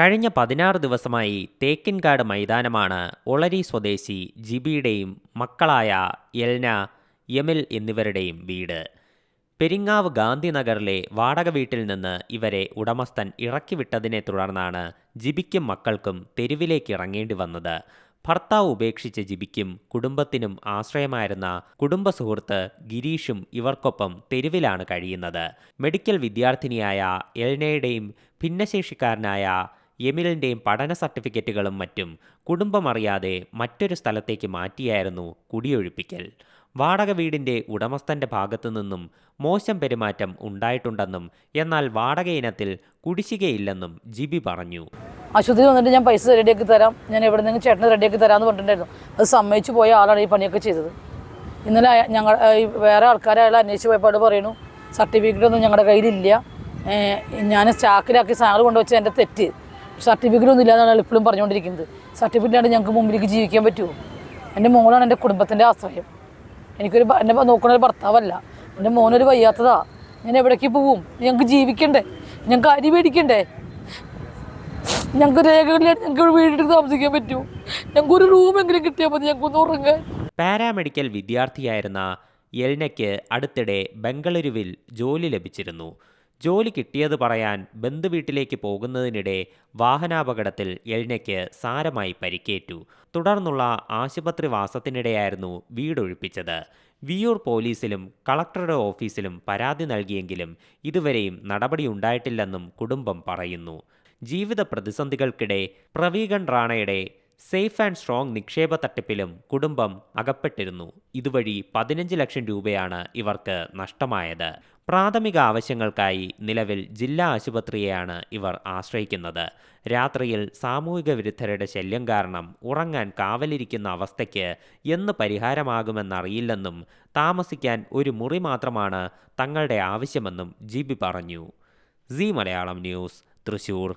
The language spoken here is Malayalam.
കഴിഞ്ഞ പതിനാറ് ദിവസമായി തേക്കിൻകാട് മൈതാനമാണ് ഒളരി സ്വദേശി ജിബിയുടെയും മക്കളായ എൽന യമിൽ എന്നിവരുടെയും വീട്. പെരിങ്ങാവ് ഗാന്ധിനഗറിലെ വാടക വീട്ടിൽ നിന്ന് ഇവരെ ഉടമസ്ഥൻ ഇറക്കിവിട്ടതിനെ തുടർന്നാണ് ജിബിക്കും മക്കൾക്കും തെരുവിലേക്ക് ഇറങ്ങേണ്ടി വന്നത്. ഭർത്താവ് ഉപേക്ഷിച്ച ജിബിക്കും കുടുംബത്തിനും ആശ്രയമായിരുന്ന കുടുംബ സുഹൃത്ത് ഗിരീഷും ഇവർക്കൊപ്പം തെരുവിലാണ് കഴിയുന്നത്. മെഡിക്കൽ വിദ്യാർത്ഥിനിയായ എൽനയുടെയും ഭിന്നശേഷിക്കാരനായ എമിലിന്റെയും പഠന സർട്ടിഫിക്കറ്റുകളും മറ്റും കുടുംബമറിയാതെ മറ്റൊരു സ്ഥലത്തേക്ക് മാറ്റിയായിരുന്നു കുടിയൊഴിപ്പിക്കൽ. വാടക വീടിന്റെ ഉടമസ്ഥന്റെ നിന്നും മോശം പെരുമാറ്റം ഉണ്ടായിട്ടുണ്ടെന്നും എന്നാൽ വാടക ഇനത്തിൽ കുടിശ്ശികയില്ലെന്നും ജിബി പറഞ്ഞു. ആശുപത്രി വന്നിട്ട് ഞാൻ പൈസ റെഡിയാക്കി തരാം. ഞാൻ എവിടെ നിന്നെങ്കിലും ചേട്ടന് റെഡിയാക്കി തരാമെന്ന് പറഞ്ഞിട്ടുണ്ടായിരുന്നു. അത് സമ്മതിച്ചു പോയ ആളാണ് ഈ പണിയൊക്കെ ചെയ്തത്. ഇന്നലെ ഞങ്ങൾ വേറെ ആൾക്കാരെ അയാൾ അന്വേഷിച്ച് പോയപ്പോൾ പറയണു സർട്ടിഫിക്കറ്റ് ഒന്നും ഞങ്ങളുടെ കയ്യിലില്ല ഞാൻ സ്റ്റാക്കിലാക്കി സാധനം കൊണ്ടുവച്ച എന്റെ തെറ്റ്. സർട്ടിഫിക്കറ്റ് ഒന്നും ഇല്ലാന്നാണ് ഇപ്പോഴും പറഞ്ഞുകൊണ്ടിരിക്കുന്നത്. സർട്ടിഫിക്കറ്റ് ആണ് ഞങ്ങൾക്ക് മുമ്പിലേക്ക് ജീവിക്കാൻ പറ്റുമോ? എന്റെ മോനാണ് എന്റെ കുടുംബത്തിന്റെ ആശ്രയം. എനിക്കൊരു എന്നെ നോക്കുന്ന ഒരു ഭർത്താവല്ല. എന്റെ മോനൊരു വയ്യാത്തതാ. ഞാൻ എവിടേക്ക് പോവും? ഞങ്ങൾക്ക് ജീവിക്കണ്ടേ? ഞങ്ങൾക്ക് അരി മേടിക്കണ്ടേ? ഞങ്ങൾക്ക് രേഖകളിലാണ് ഞങ്ങൾക്ക് വീടെടുത്ത് താമസിക്കാൻ പറ്റുമോ ഞങ്ങൾക്ക് ഒരു റൂമെങ്കിലും കിട്ടിയാൽ മതി ഞങ്ങൾക്ക് ഒന്ന് ഉറങ്ങാൻ. പാരാമെഡിക്കൽ വിദ്യാർത്ഥിയായിരുന്ന എൽനയ്ക്ക് അടുത്തിടെ ബംഗളൂരുവിൽ ജോലി ലഭിച്ചിരുന്നു. ജോലി കിട്ടിയത് പറയാൻ ബന്ധുവീട്ടിലേക്ക് പോകുന്നതിനിടെ വാഹനാപകടത്തിൽ എൽനയ്ക്ക് സാരമായി പരിക്കേറ്റു. തുടർന്നുള്ള ആശുപത്രി വാസത്തിനിടെയായിരുന്നു വീടൊഴിപ്പിച്ചത്. വിയൂർ പോലീസിലും കളക്ടറുടെ ഓഫീസിലും പരാതി നൽകിയെങ്കിലും ഇതുവരെയും നടപടിയുണ്ടായിട്ടില്ലെന്നും കുടുംബം പറയുന്നു. ജീവിത പ്രതിസന്ധികൾക്കിടെ പ്രവീഗൺ റാണയുടെ സേഫ് ആൻഡ് സ്ട്രോങ് നിക്ഷേപ തട്ടിപ്പിലും കുടുംബം അകപ്പെട്ടിരുന്നു. ഇതുവഴി പതിനഞ്ച് ലക്ഷം രൂപയാണ് ഇവർക്ക് നഷ്ടമായത്. പ്രാഥമിക ആവശ്യങ്ങൾക്കായി നിലവിൽ ജില്ലാ ആശുപത്രിയെയാണ് ഇവർ ആശ്രയിക്കുന്നത്. രാത്രിയിൽ സാമൂഹിക വിരുദ്ധരുടെ ശല്യം കാരണം ഉറങ്ങാൻ കാവലിരിക്കുന്ന അവസ്ഥയ്ക്ക് എന്ന് പരിഹാരമാകുമെന്നറിയില്ലെന്നും താമസിക്കാൻ ഒരു മുറി മാത്രമാണ് തങ്ങളുടെ ആവശ്യമെന്നും ജി പറഞ്ഞു. C Malayalam news Thrissur.